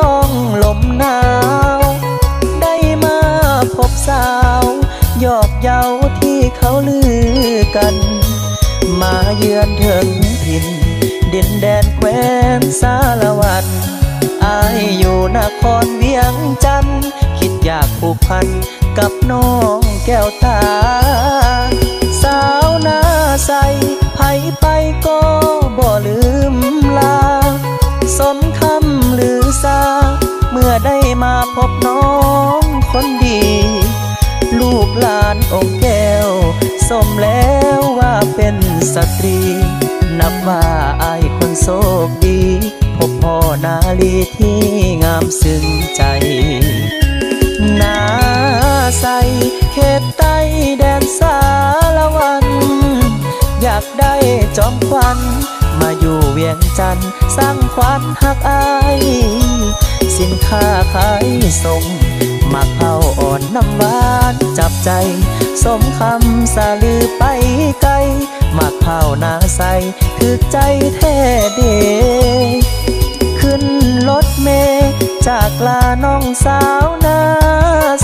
ต้องหลมหนาว ได้มาพบสาวหยอกเย้าที่เขาลือกัน มาเยือนถึงถิ่น ดินแดนแคว้นสารวัน อายอยู่นครเวียงจันท์คิดอยากผูกพันกับน้องแก้วตา สาวหน้าใสไผไปก็บ่ลืมลาสมา เมื่อได้มาพบน้องคนดี ลูกหลานองค์แก้ว สมแล้วว่าเป็นสตรี นับว่าอายคนโชคดี พบพ่อนาลีที่งามซึ้งใจนาใสเขตใต้แดนสารวัน อยากได้จอมควัน มาอยู่เวียงจันทน์สร้างขวัญหักอายสินค้าขายส่งมักเผาอ่อนน้ำหวานจับใจ สมคำสาลือไปไกลมักเผาหนาใสคือใจแท้เดขึ้นรถเมล์จากลาน้องสาวนา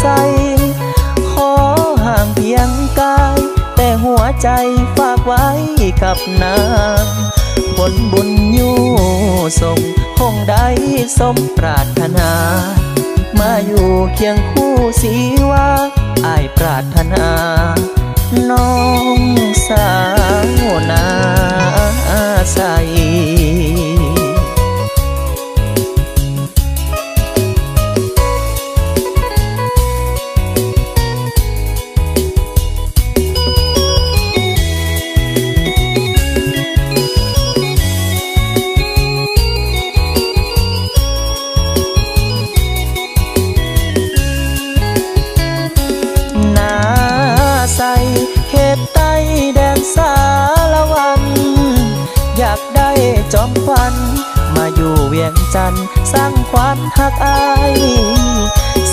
ใส ขอห่างเพียงกาย แต่หัวใจฝากไว้กับนาง ผลบุญยู่ส่งคงได้สมปรารถนา มาอยู่เคียงคู่สีว่าอายปรารถนา น้องสาวนาใส เขตใต้แดนสารวัน อยากได้จอมควัน มาอยู่เวียงจันทน์สร้างขวัญหักอาย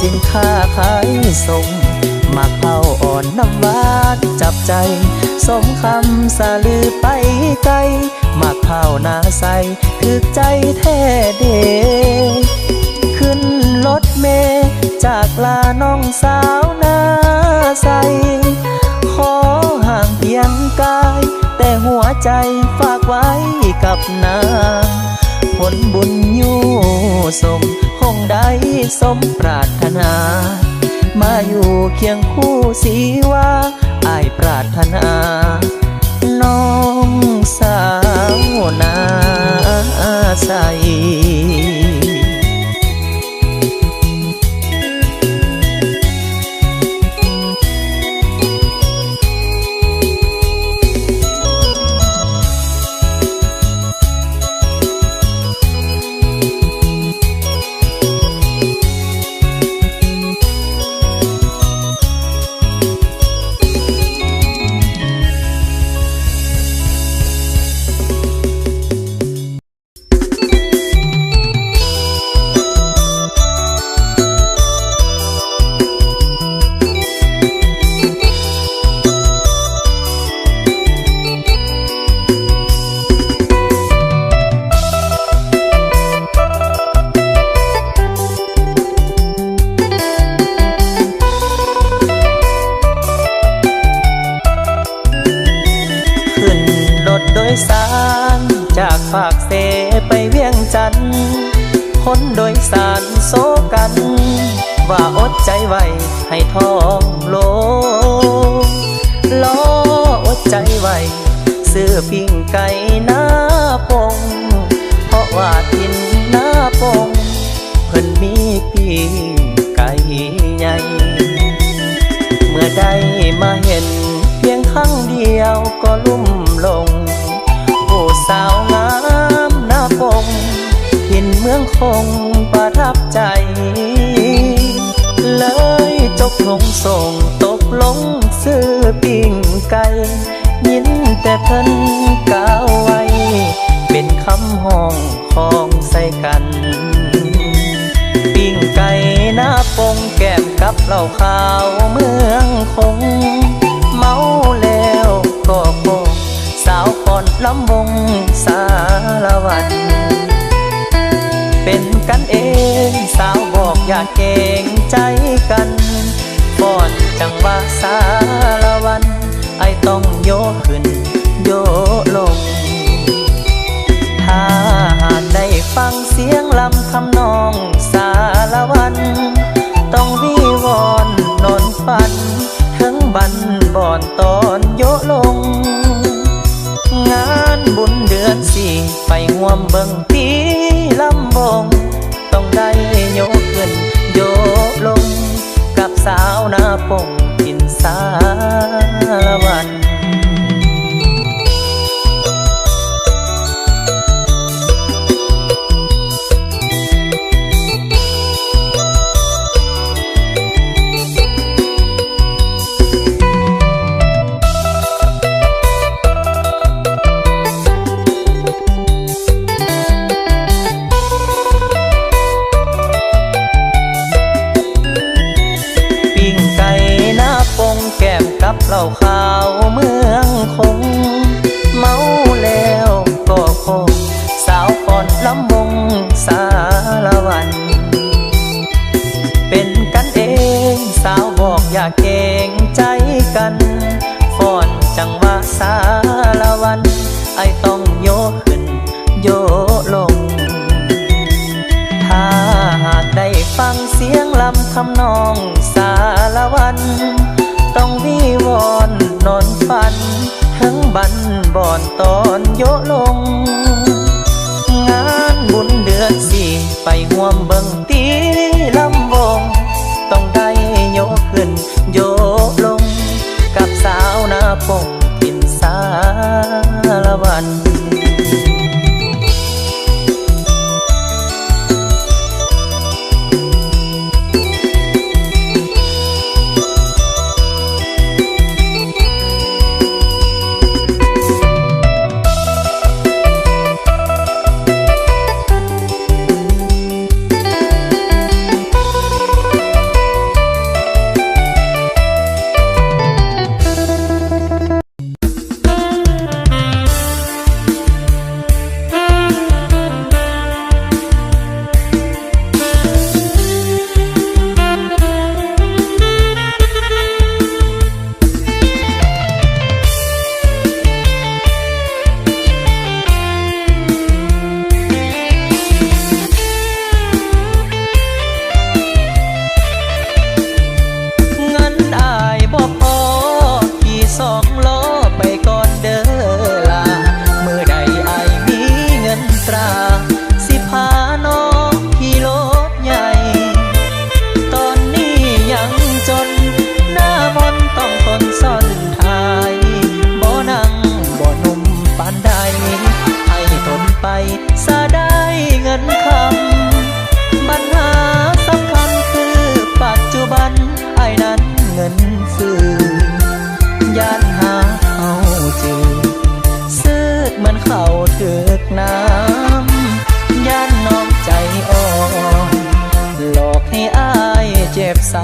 สินค้าขายส่งมักเผาอ่อนน้ำหวานจับใจ สมคำสาลือไปไกลมักเผานาใสคือใจแท้เดขึ้นรถเมจากลาน้องสาว กับนางผลบุญยู่สมคงได้สมปรารถนา มาอยู่เคียงคู่สีว่าอาย คนโดยสารโซกัน ว่าอดใจไว้ให้ท้องโลงล้ออดใจไว้ซื้อปิ้งไก่หน้าปง เพราะว่าทินหน้าปง เพิ่นมีปิ้งไก่ใหญ่เมื่อได้มาเห็นเพียงครั้งเดียวก็ลุ่มลง คงประทับใจ เลยจกลงส่งตกลงซื้อปิ้งไก่ยินแต่เพิ่นกาวไว้ เป็นคำห้องของใส่กัน ปิ้งไก่หน้าปงแก้มกับเหล้าขาวเมืองคง เมาแล้วก็คงสาวก่อนลำวงสารวัตร กันเอง สาวบอกอยากเก่งใจกันป้อนจังว่าสารวัน ไอต้องโยขึ้น โยลง ถ้าได้ฟังเสียงลำคำนองสารวัน ต้องวิวอนนอนฝันทั้งบันบ่อนตอนโยลง งานบุญเดือนสี่ไปห่วมเบิ่งตีลำบง ป้องกินสาวันำมงสารวัน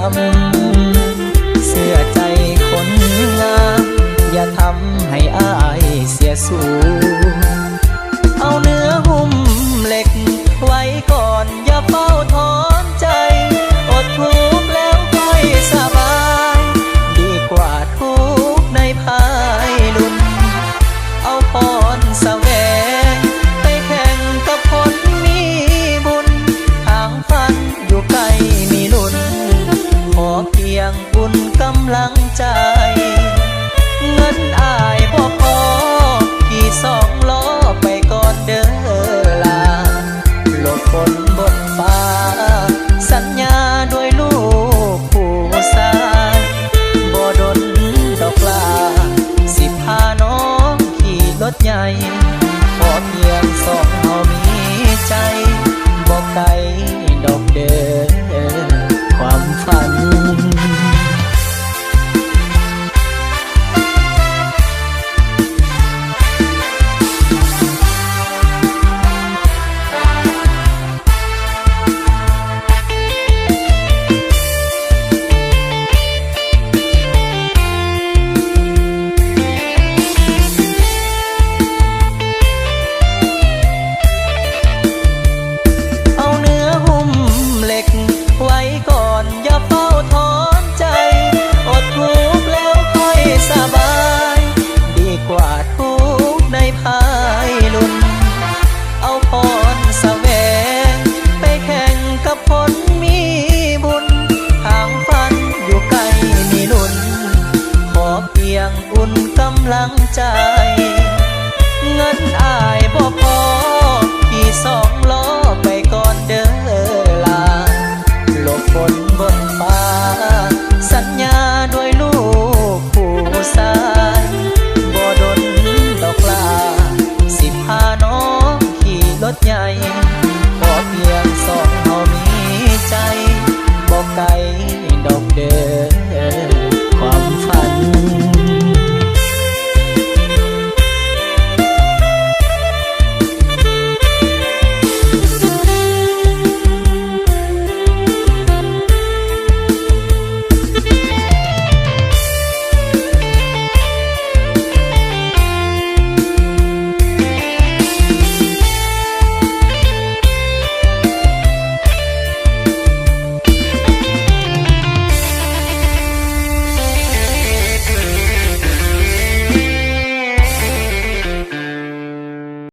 ำ เสื้อใจคนงาม อย่าทำให้อายเสียสูำลังใจ เงินอายบ่พอพี่สองล้อไปก่อนเด้อลาหลบฝนบนฟ้า สัญญาด้วยลูกผู้สายบ่ดนดอกลาสิพาน้องขี่รถใหญ่